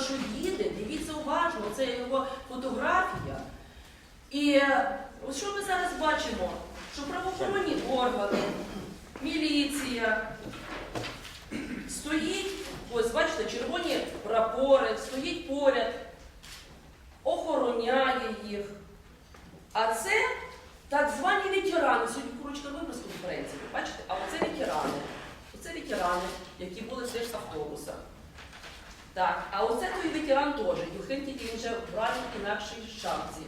що їде, дивіться уважно, це його фотографія. І е, ось що ми зараз бачимо, що правоохоронні органи, міліція стоїть, ось бачите, червоні прапори, стоїть поряд, охороняє їх. А це так звані ветерани. Сьогодні курочка випуск конференції. Бачите? А оце ветерани. Оце ветерани, які були в автобусах. Так, а оце той ветеран теж. Юхим тільки вже в правильно інакшій шапці.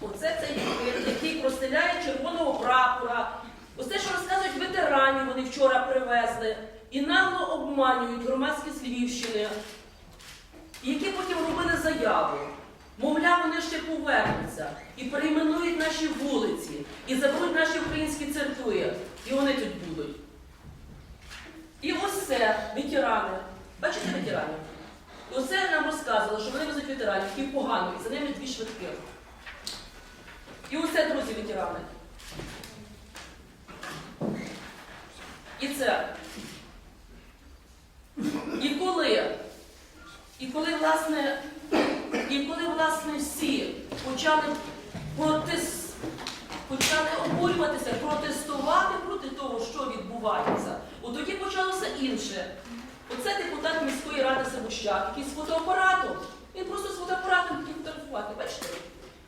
Оце цей Юхим, який простеляє червоного прапора. Оце, що розказують ветеранів, вони вчора привезли. І нагло обманюють громадськість Львівщини, які потім робили заяву. Мовляв, вони ще повернуться і перейменують наші вулиці, і заберуть наші українські церкви. І вони тут будуть. І ось це ветерани. Бачите ветеранів? І оце нам розказували, що вони везуть ветеранів, які погано, і за ними дві швидки. І оце, друзі, ветерани. І це. І коли, і коли, власне, і коли, власне, всі почали протис... почали обурюватися, протестувати Оце депутат міської ради Савущак, який з фотоапаратом. Він просто з фотоапаратом хотів фотографувати, бачите?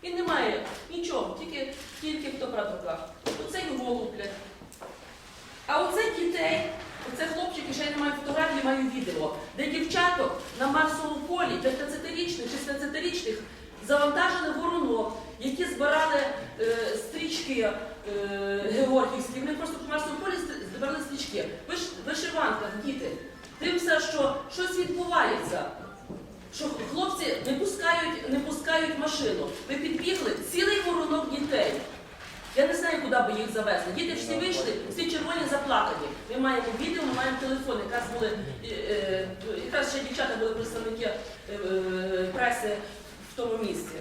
Він не має нічого, тільки, тільки фотоапарат в руках. Оце його луплять. А оце дітей, оце хлопчики, ще я не маю фотографії, маю відео, де дівчаток на Марсовому полі 15-річних, 16-річних завантажили воронок, які збирали е, стрічки е, георгівські. Вони просто по Марсовому полі збирали стрічки. Виш, вишиванках, діти. Дивимося, що щось відбувається. Що хлопці не пускають, не пускають машину. Ви підбігли цілий воронок дітей. Я не знаю, куди би їх завезли. Діти всі вийшли, всі червоні заплакані. Ми маємо відео, ми маємо телефон. Якраз були е, е, якраз ще дівчата були представники е, преси в тому місці.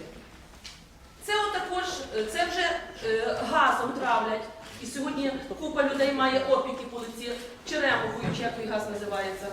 Це також, це вже газом травлять. І сьогодні купа людей має опіки по лиці, черемухою, як той газ називається.